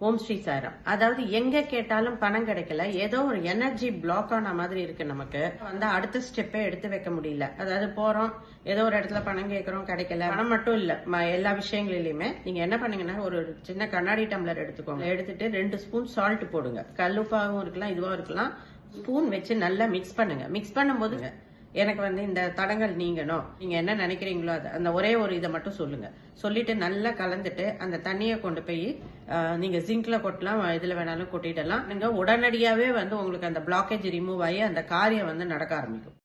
ஓம் ஸ்ரீ சாரம் அதாவது எங்க கேட்டாலும் பணம் கிடைக்கல. ஏதோ ஒரு எனர்ஜி பிளாக் ஆன மாதிரி இருக்கு நமக்கு. வந்து அடுத்த ஸ்டெப்பே எடுத்து வைக்க முடியல. அதாவது போறோம் ஏதோ ஒரு இடத்துல பணம் கேட்கறோம் கிடைக்கல. பணம் மட்டும் இல்ல ம- எல்லா விஷயங்களிலுமே நீங்க என்ன பண்ணீங்கன்னா ஒரு சின்ன கண்ணாடி டம்ளர் எடுத்துக்கோங்க. எடுத்துட்டு ரெண்டு ஸ்பூன் சால்ட் போடுங்க. கல்லுப்பாவும் இருக்கலாம் இதுவாகவும் இருக்கலாம். ஸ்பூன் வச்சு நல்லா மிக்ஸ் பண்ணுங்க. மிக்ஸ் பண்ணும்போது எனக்கு வந்து இந்த தடங்கள் நீங்கணும். நீங்க என்ன நினைக்கிறீங்களோ அது அந்த ஒரே ஒரு இதை மட்டும் சொல்லுங்க. சொல்லிட்டு நல்லா கலந்துட்டு அந்த தண்ணியை கொண்டு போய் நீங்க ஜிங்க்ல கொட்டலாம் இதுல வேணாலும் கொட்டிடலாம். நீங்க உடனடியாவே வந்து உங்களுக்கு அந்த பிளாக்கேஜ் ரிமூவ் ஆகி அந்த காரியம் வந்து நடக்க ஆரம்பிக்கும்.